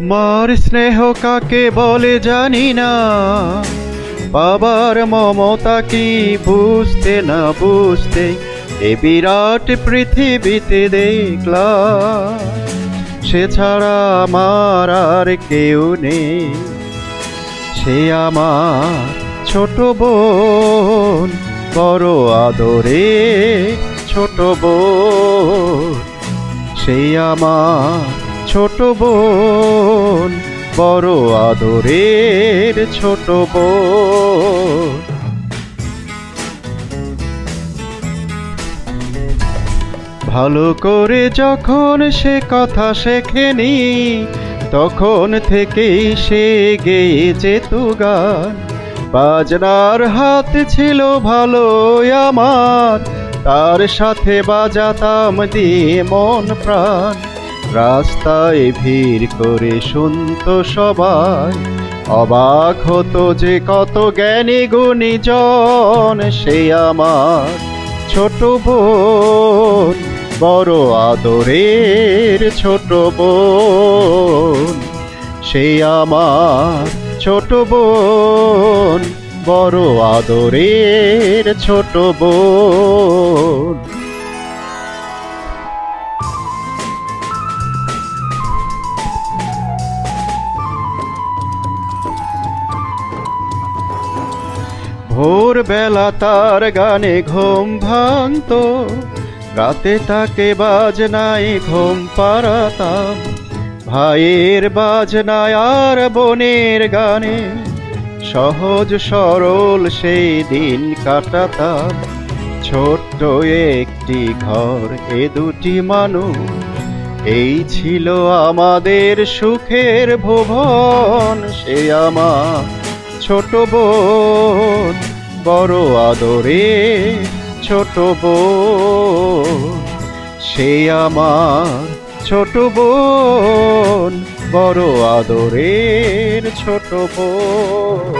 মার স্নেহ কাকে বলে জানি না। বাবার মমতা কি বুঝতে না বুঝতে এ বিরাট পৃথিবীতে দেখলাম। সে ছাড়া আমার আর কেউ নেই। সে আমার ছোট বোন, বড় আদরে ছোট বোন। সেই আমার ছোট বোন, বড় আদরের ছোট বোন। ভালো করে যখন সে কথা শেখেনি, তখন থেকেই সে গেয়ে যেত গান। বাজনার হাত ছিল ভালো আমার, তার সাথে বাজাতাম দিয়ে মন প্রাণ। রাস্তায় ভিড় করে শুনত সবাই। অবাক হতো যে কত জ্ঞানী গুণী জন সে আমার ছোট বোন, বড় আদরের ছোট বোন। সে আমার ছোট বোন, বড় আদরের ছোট বোন। ভোরবেলা তার গানে ঘুম ভাঙত। রাতে তাকে বাজনায় ঘুম পাড়াতাম। ভাইয়ের বাজনায় আর বোনের গানে সহজ সরল সেই দিন কাটাতাম। ছোট্ট একটি ঘর, এ দুটি মানুষ, এই ছিল আমাদের সুখের ভুবন। সে আমার ছোট বোন বড় আদরে ছোট বোন। সে আমার ছোট বোন, বড় আদরের ছোট বোন।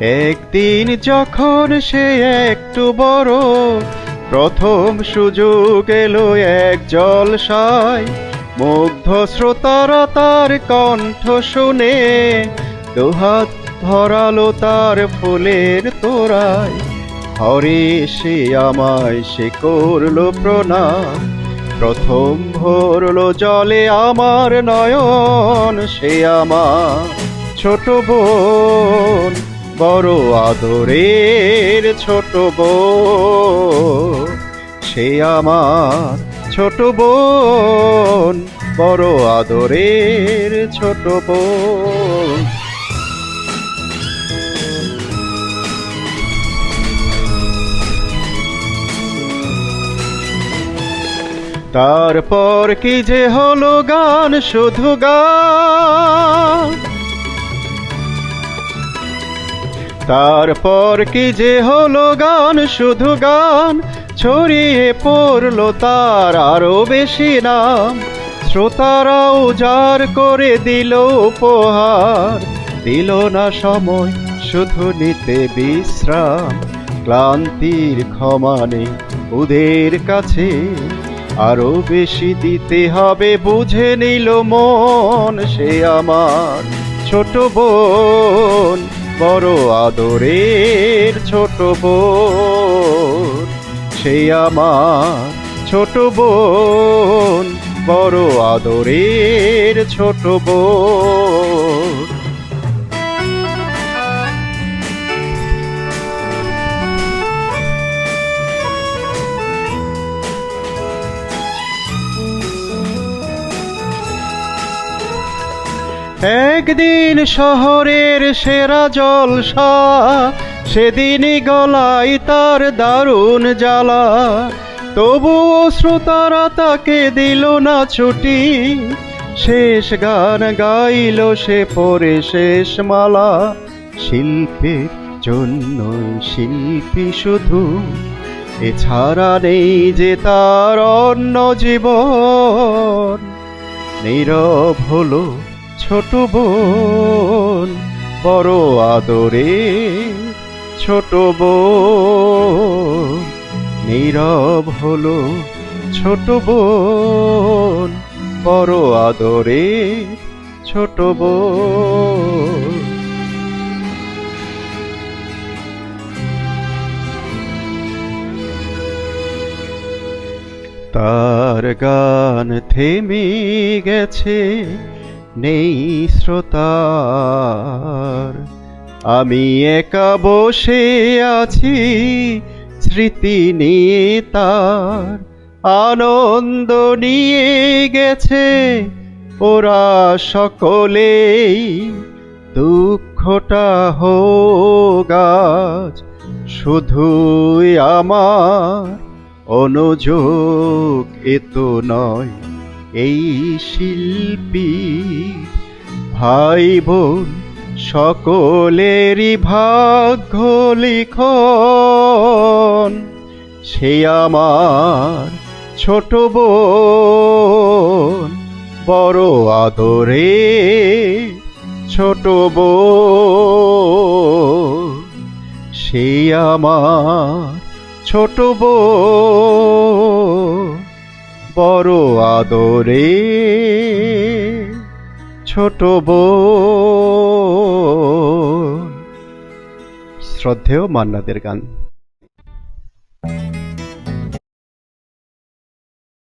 একদিন যখন সে একটু বড় প্রথম সুযোগ এলো এক জলসায়, মুগ্ধ শ্রোতারা তার কণ্ঠ শুনে, দুহাত ধরালো তার ফুলের তোরায় হরে সে আমায় সে করল প্রণাম, প্রথম ভরলো জলে আমার নয়ন, সে আমার ছোট বোন। বড় আদরের ছোট বোন। সে আমার ছোট বোন, বড় আদরের ছোট বোন। তারপর কি যে হলো গান, শুধু গান। তারপর কি যে হলো গান, শুধু গান ছড়িয়ে পড়ল তার আরও বেশি নাম। শ্রোতারা উজাড় করে দিল উপহার, দিল না সময়, শুধু নিতে বিশ্রাম। ক্লান্তির ক্ষমানে ওদের কাছে আরও বেশি দিতে হবে, বুঝে নিল মন সে আমার ছোট বোন। বড় আদরের ছোট বোন। সে আমার ছোট বোন বড় আদরের ছোট বোন। একদিন শহরের সেরা জলসা সেদিনই গলায় তার দারুণ জ্বালা। তবুও শ্রোতারা তাকে দিল না ছুটি, শেষ গান গাইল সে পরে শেষ মালা। শিল্পের জন্য শিল্পী শুধু, এছাড়া নেই যে তার অন্য জীবন। নীরব হলো ছোট বোন, বড় আদরে ছোট বোন। নীরব হলো ছোট বোন, বড় আদরে ছোট বোন। তার গান থেমে গেছে নেই শ্রোতার। আমি একা বসে আছি, স্মৃতি নিয়ে তার আনন্দ নিয়ে গেছে। ওরা সকলেই দুঃখটা হোক আজ, শুধুই আমার অনুযোগ এত নয়। এই শিল্পী ভাই বোন সকলেরই ভাগ্য লিখন। সে আমার ছোট বোন, বড় আদরে ছোট বোন। সে আমার ছোট বোন। বড় আদরে। ছোট শ্রদ্ধেয় মান্নাদের গান।